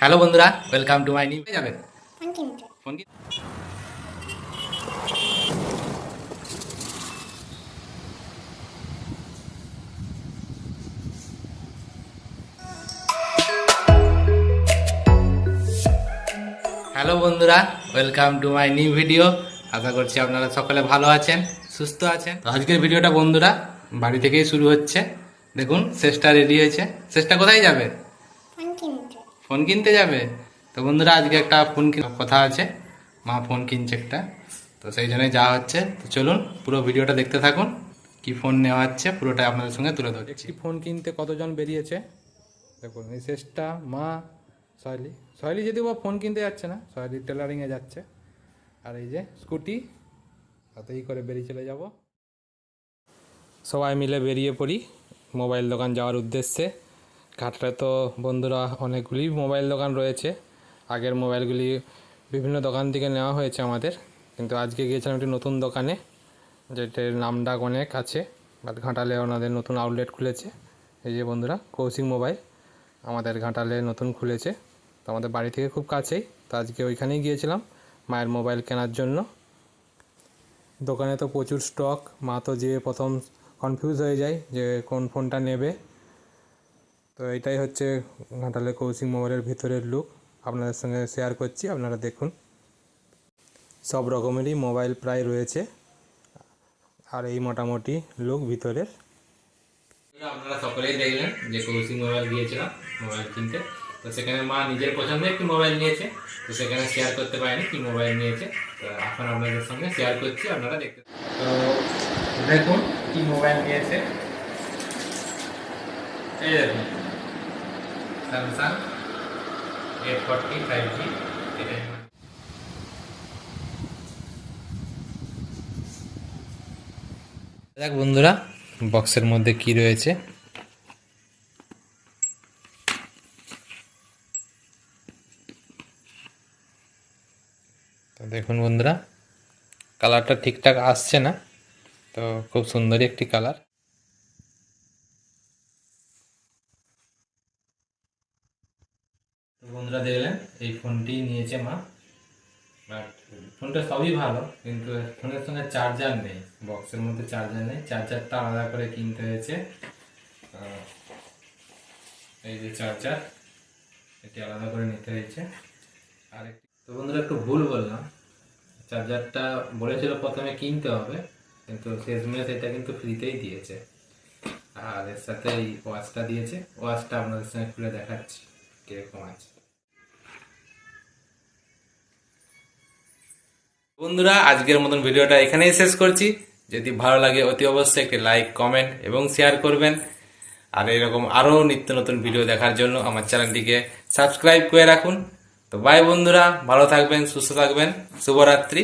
Hello বন্ধুরা welcome to my new যাবেন hello বন্ধুরা welcome to my new video আশা করছি আপনারা সকলে ভালো আছেন, সুস্থ আছেন। আজকের ভিডিওটা বন্ধুরা, বাড়ি থেকেই শুরু হচ্ছে। দেখুন শেষটা রেডি হয়েছে। শেষটা কোথায় যাবে? ফোন কিনতে যাবে? তো বন্ধুরা, আজকে একটা ফোন কথা আছে। মা ফোন কিনছে একটা। তো সেই জন্যই যাওয়া হচ্ছে। তো চলুন, পুরো ভিডিওটা দেখতে থাকুন। কি ফোন নেওয়া হচ্ছে, পুরোটা আপনাদের সঙ্গে তুলে ধরছি। একটি ফোন কিনতে কতজন বেরিয়েছে? দেখুন, এই শেষটা মা সয়লি সয়লি যদি বা ফোন কিনতে যাচ্ছে না সয়লি টেলারিংয়ে যাচ্ছে। আর এই যে স্কুটি, তাতেই করে বেরিয়ে চলে যাব। সবাই মিলে বেরিয়ে পড়ি। মোবাইল দোকান যাওয়ার উদ্দেশ্যে। ঘাটলে তো বন্ধুরা অনেকগুলি মোবাইল দোকান রয়েছে। আগের মোবাইলগুলি বিভিন্ন দোকান থেকে নেওয়া হয়েছে আমাদের। কিন্তু আজকে গিয়েছিলাম একটি নতুন দোকানে, যেটার নামডাক অনেক আছে, বাট ঘাটালে ওনাদের নতুন আউটলেট খুলেছে। এই যে বন্ধুরা, কৌশিক মোবাইল আমাদের ঘাটালে নতুন খুলেছে। তো আমাদের বাড়ি থেকে খুব কাছেই। তো আজকে ওইখানেই গিয়েছিলাম মায়ের মোবাইল কেনার জন্য। দোকানে তো প্রচুর স্টক মা তো যেয়ে প্রথম কনফিউজ হয়ে যায় যে কোন ফোনটা নেবে। তো এটাই হচ্ছে ঘাটালে কৌশিক মোবাইলের ভিতরের লুক আপনাদের সঙ্গে শেয়ার করছি, আপনারা দেখুন। সব রকমেরই মোবাইল প্রায় রয়েছে। আর এই মোটামুটি লুক ভিতরের। আপনারা সকলেই দেখলেন যে কৌশিক মোবাইল গিয়েছিলাম মোবাইল কিনতে। তো সেখানে মা নিজের পছন্দের একটি মোবাইল নিয়েছে। তো সেখানে শেয়ার করতে পারেনি কি মোবাইল নিয়েছে। তো এখন আপনাদের সঙ্গে শেয়ার করছি, আপনারা দেখতে তো দেখুন কি মোবাইল নিয়েছে। এই দেখুন। Samsung eight forty five G দেখ বন্ধুরা বক্সের মধ্যে কি রয়েছে? তো দেখুন বন্ধুরা কালারটা ঠিকঠাক আসছে না, তো খুব সুন্দরই একটি কালার বন্ধুরা দেখলেন, এই ফোনটি নিয়েছে মা। বাট ফোনটা সবই ভালো, কিন্তু ফোনের সঙ্গে চার্জার নেই বক্সের মধ্যে চার্জার নেই। চার্জারটা আলাদা করে কিনতে হয়েছে। এই যে চার্জার এটি আলাদা করে নিতে হয়েছে। আর তো বন্ধুরা একটু ভুল বললাম। চার্জারটা বলেছিল প্রথমে কিনতে হবে, কিন্তু শেষমেশ এটা কিন্তু ফ্রিতেই দিয়েছে। আর এর সাথে এই ওয়াচটা দিয়েছে। ওয়াচটা আপনাদের সঙ্গে খুলে দেখাচ্ছি, কীরকম আছে। বন্ধুরা, আজকের মতন ভিডিওটা এখানেই শেষ করছি। যদি ভালো লাগে, অতি অবশ্যই একটি লাইক, কমেন্ট এবং শেয়ার করবেন। আর এরকম আরও নিত্য নতুন ভিডিও দেখার জন্য আমার চ্যানেলটিকে সাবস্ক্রাইব করে রাখুন। তো বাই বন্ধুরা, ভালো থাকবেন, সুস্থ থাকবেন। শুভরাত্রি।